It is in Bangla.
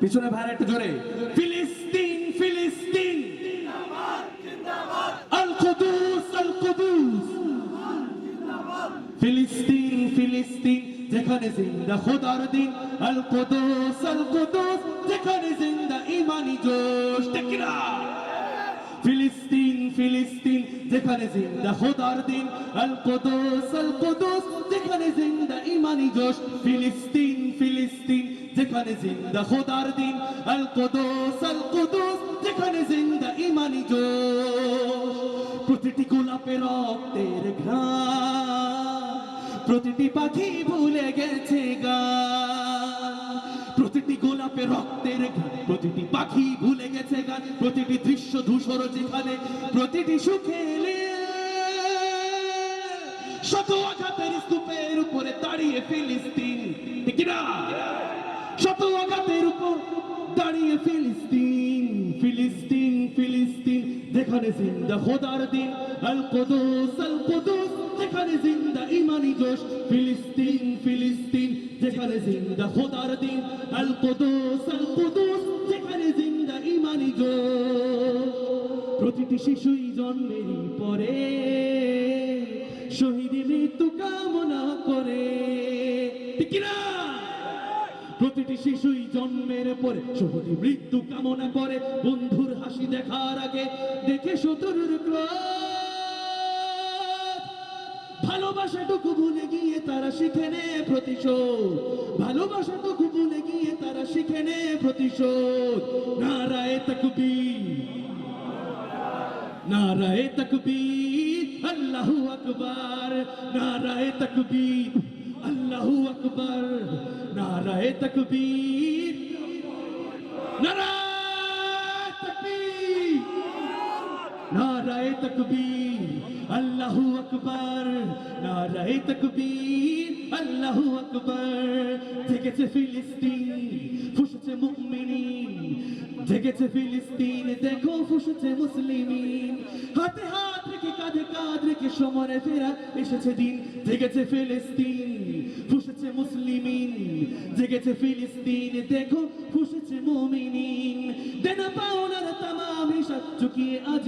পিছনে ভাইরা একটু জোরে। ফিলিস্তিন ফিলিস্তিন। ফিলিস্তিন ফিলিস্তিন, যেখানে জিন্দা খোদার দিন। আল কুদুস আল কুদুস, যেখানে জিন্দা ইমানি জোশ। ঠিক ফিলিস্তিন ফিলিস্তিন, যেখানে জিন্দা খোদার দিন। আল কুদুস আল কুদুস, যেখানে জিন্দা ইমানি জোশ। ফিলিস্তিন ফিলিস্তিন যেখানে জিন্দা খোদার দিন, আল কুদুস আল কুদুস, যেখানে জিন্দা ইমানি জোশ। প্রতিটি গোলাপের রক্তের ঘ্রাণ, প্রতিটি পাখি ভুলে গেছে গান প্রতিটি গোলাপে রক্তের প্রতিটি পাখি ভুলে গেছে গান প্রতিটি দৃশ্য ধূসর যেখানে, প্রতিটি সুখে শত আঘাতের স্তূপের উপরে দাঁড়িয়ে ফিলিস্তিন, ঠিক না? শত আঘাতের উপর দাঁড়িয়ে ফিলিস্তিন ফিলিস্তিন ফিলিস্তিন। যেখানে জিন্দা খোদার দিন আল কুদুস আল কুদুস যেখানে জিন্দা ইমানি জোশ, ফিলিস্তিন ফিলিস্তিন। যেখানে জিন্দা খোদার দিন আল কুদুস আল কুদুস যেখানে জিন্দা ইমানি জোশ। প্রতিটি শিশুই জন্মেরই পরে শহীদ মৃত্যু কামনা করে। ঠিক না প্রতিটি শিশুই জন্মের পরে শহীদ মৃত্যু কামনা করে, বন্ধুর হাসি দেখার আগে দেখে শত্রুর ভালোবাসাটুকু ভুলে গিয়ে তারা শিখে নে প্রতিশোধ। ভালোবাসাটুকু ভুলে গিয়ে তারা শিখে নে প্রতিশোধ। নারায় তকবীর। নারায় তকবীর। আল্লাহু আকবার। নারায় তকবীর। আল্লাহু আকবার। নারায় তকবীর। নারায় তকবীর। নারায় তকবীর। আল্লাহু আকবার। নারায় তকবীর। আল্লাহু আকবার। জেগেছে ফিলিস্তিন, ফুসেছে মুমিনিন। জেগেছে ফিলিস্তিন, দেখো ফুসেছে মুসলিমিন। হাতে হাত রেখে, কাঁধে কাঁধ রেখে সমরে ফেরা এসেছে দিন। জেগেছে ফিলিস্তিন। জেগেছে ফিলিস্তিন দেখো ফুসেছে মুমিনিন। দেনা পাওনার তামাম হিসাব চুকিয়ে আজ